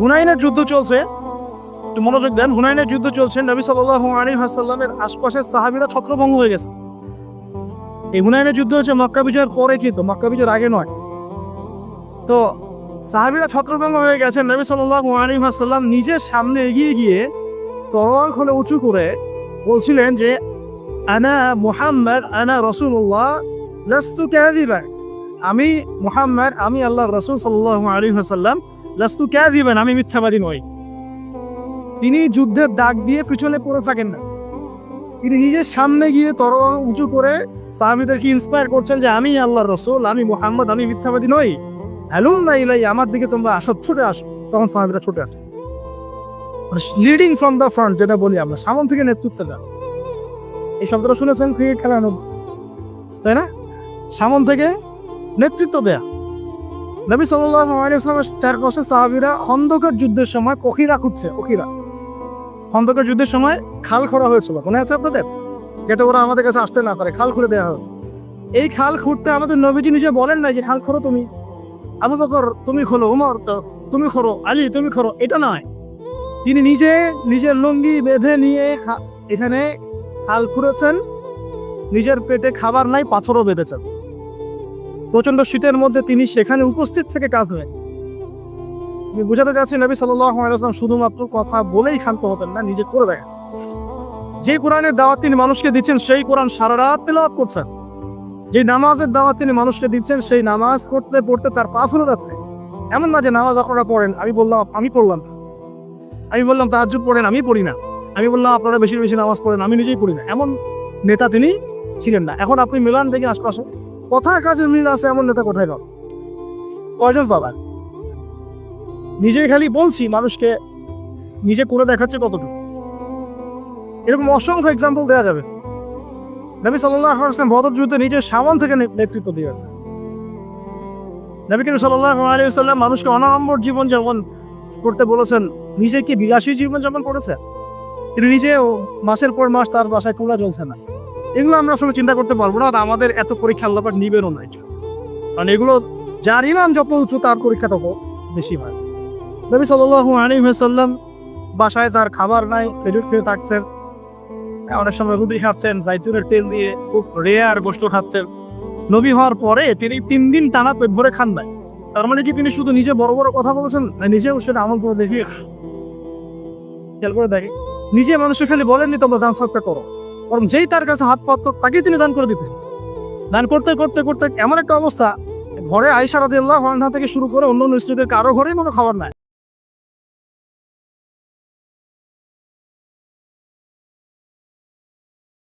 হুনাইনের যুদ্ধ চলছে। একটু মনোযোগ দেন, হুনাইনের যুদ্ধ চলছে, নবী সাল্লাল্লাহু আলাইহি ওয়াসাল্লামের আশপাশের সাহাবীরা ছত্রভঙ্গ হয়ে গেছে। এই হুনাইনের যুদ্ধ হচ্ছে মক্কা বিজয়ের পরে কিন্তু, মক্কা বিজয়ের আগে নয়। তো সাহাবিরা ছত্রভঙ্গ হয়ে গেছেন নবী সাল্লাল্লাহু আলাইহি ওয়াসাল্লাম নিজের সামনে এগিয়ে গিয়ে তরোয়াল খোলে উঁচু করে বলছিলেন যে, আনা মুহাম্মদ, আনা রসুল্লাহ আমি মুহাম্মদ, আমি আল্লাহ রাসূল সাল্লাল্লাহু আলাইহি ওয়াসাল্লাম লাস্তু কাযিবান আমি মিথ্যাবাদী নই। তিনি যুদ্ধের ডাক দিয়ে পিছনে পড়ে থাকেন না। তিনি নিজের সামনে গিয়ে তরোয়াল উঁচু করে সাহাবীদেরকে ইন্সপায়ার করছেন যে, আমি আল্লাহ রসুল, আমি মুহাম্মদ, আমি মিথ্যাবাদী নই। হ্যালুম না ইলাই, আমার দিকে তোমরা আসো, ছুটে আসো। তখন সাহাবীরা ছুটে আসে। লিডিং ফ্রম দ্য ফ্রন্ট যেটা বলি আমরা, সামন থেকে নেতৃত্ব দেন। এই শব্দটা শুনেছেন ক্রিকেট খেলার তাই না? সামন থেকে নেতৃত্ব দেয়া। নবী সাল্লাল্লাহু আলাইহি ওয়াসাল্লামের চারপাশে সাহাবীরা খন্দকের যুদ্ধের সময় কখিরা খুঁজছে, কখিরা। খন্দকের যুদ্ধের সময় খাল খোঁড়া হয়েছিল, মনে আছে আপনাদের? যেটা ওরা আমাদের কাছে আসতে না পারে, খাল খুঁড়ে দেওয়া হয়েছে। এই খাল খুঁড়তে আমাদের নবীজি নিজে বলেন না যে, খাল খোঁড়ো তুমি। আবু বকর, তুমি খোলো, উমর, তুমি খোরো আলী, তুমি খোরো এটা নয়। তিনি নিজে, নিজের লুঙ্গি বেঁধে নিয়ে এখানে খাল খুঁড়েছেন। নিজের পেটে খাবার নাই, পাথরও বেঁধেছেন। প্রচণ্ড শীতের মধ্যে তিনি সেখানে উপস্থিত থেকে কাজ হয়েছে আমি বুঝাতে চাচ্ছি নবী ওয়াসাল্লাম শুধুমাত্র কথা বলেই ক্ষান্ত হতেন না, নিজে করে দেখেন। যে কোরআনের দাওয়াত তিনি মানুষকে দিচ্ছেন, সেই কোরআন সারা রাত তেলাওয়াত করছেন। যে নামাজের দাওয়াত তিনি মানুষকে দিচ্ছেন, সেই নামাজ পড়তে পড়তে তার পা ফুলে যাচ্ছে। এমন না যে নামাজ আপনারা পড়েন, আমি বললাম, আমি পড়লাম। আমি বললাম, তাহাজ্জুদ পড়েন, আমি পড়ি না। আমি বললাম, আপনারা বেশি বেশি নামাজ পড়েন, আমি নিজেই পড়ি না। এমন নেতা তিনি ছিলেন না। এখন আপনি মিলান দেখে আশপাশে কথা কাজে মিল আছে এমন নেতা কোথায় পাবেন কয়জন পাবেন নিজেই খালি বলছি মানুষকে, নিজে করে দেখাচ্ছে কতটুকু। এরকম অসংখ্য এক্সাম্পল দেওয়া যাবে। নবী সাল্লাল্লাহু আলাইহি ওয়াসাল্লাম বদর যুদ্ধে নিজের সামন থেকে নেতৃত্ব দিয়েছে। নবী করিম সাল্লাল্লাহু আলাইহি ওয়াসাল্লাম মানুষকে অনাড়ম্বর জীবন যেমন করতে বলেছেন। নিজে কি বিলাসী জীবন যাপন করেছে? তিনি নিজেও মাসের পর মাস তার বাসায় চুলা জ্বলছে না। এগুলো আমরা আসলে চিন্তা করতে পারব না আমাদের এত পরীক্ষা আল্লাপাক নিবেনও না কারণ এগুলো যার ইমান যত উঁচু, তার পরীক্ষা তত বেশি হয়। নবী সাল্লাল্লাহু আলাইহি ওয়াসাল্লাম বাসায় তার খাবার নাই, খেজুর খেয়ে থাকছেন। অনেক সময় রুটি খাচ্ছেন, জাইতুনের তেল দিয়ে খুব রেয়ার গোস্ত খাচ্ছেন। নবী হওয়ার পরে তিনি তিন দিন টানা পেট ভরে খান নাই। তার মানে কি তিনি শুধু নিজে বড় বড় কথা বলেছেন, না নিজেও সেটা আমল করে দেখি খেয়াল করে দেখি নিজে মানুষের খালি বলেননি, তোমরা দান সৎকার করো। বরং যেই তার কাছে হাত পাত তাকেই তিনি দান করে দিতেন। দান করতে করতে করতে এমন একটা অবস্থা ঘরে আয়সা আনহা থেকে শুরু করে অন্য অন্য স্ত্রীদের কারও ঘরেই মনে খাবার নাই